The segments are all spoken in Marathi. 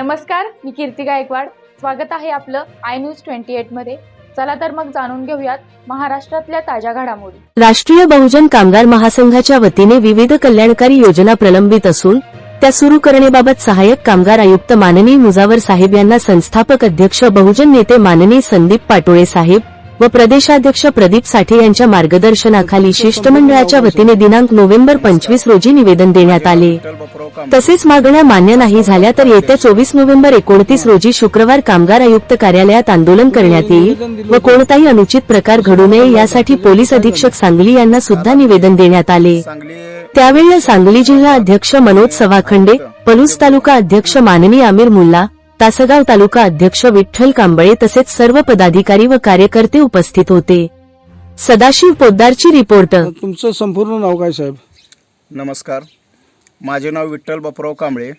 नमस्कार मी कीर्ती गायकवाड. स्वागत आहे आपलं आय न्यूज ट्वेंटी एटमध्ये. चला तर मग जाणून घेऊयात महाराष्ट्रातल्या ताज्या घडामोडी. राष्ट्रीय बहुजन कामगार महासंघाच्या वतीने विविध कल्याणकारी योजना प्रलंबित असून त्या सुरू करण्याबाबत सहाय्यक कामगार आयुक्त माननीय मुजावर साहेब यांना संस्थापक अध्यक्ष बहुजन नेते माननीय संदीप पाटोळे साहेब व प्रदेशाध्यक्ष प्रदीप साठे यांच्या मार्गदर्शनाखाली शिष्टमंडळाच्या वतीने दिनांक नोव्हेंबर पंचवीस रोजी निवेदन देण्यात आले. तसेच मागण्या मान्य नाही झाल्या तर येत्या चोवीस नोव्हेंबर एकोणतीस रोजी शुक्रवार कामगार आयुक्त कार्यालयात आंदोलन करण्यात येईल व कोणताही अनुचित प्रकार घडू नये यासाठी पोलीस अधीक्षक सांगली यांना सुद्धा निवेदन देण्यात आले. त्यावेळी सांगली जिल्हा अध्यक्ष मनोज सवाखंडे पलूस तालुका अध्यक्ष माननीय आमिर मुल्ला तासगाव तालुका अध्यक्ष विठ्ठल कांबळे तसेच सर्व पदाधिकारी व कार्यकर्ते उपस्थित होते. सदाशिव पोद्दारची रिपोर्ट. तुमचं संपूर्ण नाव काय साहेब? नमस्कार. माझे नाव विठ्ठल बापराव कांबळे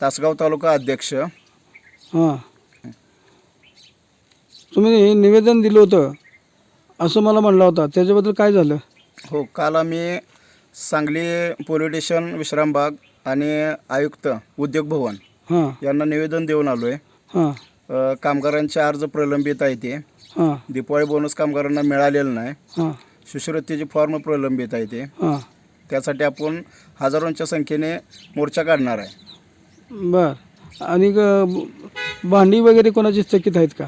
तासगाव तालुका अध्यक्ष. हां. तुम्ही निवेदन दिलं होतं असं मला म्हणलं होता त्याच्याबद्दल काय झालं? हो काल आम्ही सांगली पोलीस स्टेशन विश्रामबाग आणि आयुक्त उद्योग भवन हां. यांना निवेदन देऊन आलो आहे हां कामगारांचे अर्ज प्रलंबित आहे ते. हां. दिपावळी बोनस कामगारांना मिळालेलं नाही. हां. शिष्यवृत्तीचे फॉर्म प्रलंबित आहे ते. हां. त्यासाठी आपण हजारोंच्या संख्येने मोर्चा काढणार आहे. बर. आणि ग- भांडी वगैरे कोणाची स्थगित आहेत का?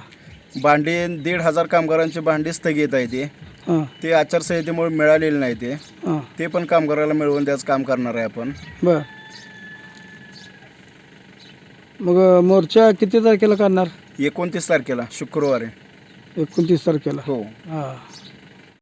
भांडी दीड हजार कामगारांची भांडी स्थगित आहे ते. हां. ते आचारसंहितेमुळे मिळालेले नाही ते. हां. ते पण कामगाराला मिळवून द्यायचं काम करणार आहे आपण. बर. मग मोर्चा किती तारखेला काढणार? एकोणतीस तारखेला शुक्रवारी. एकोणतीस तारखेला. हो. हां.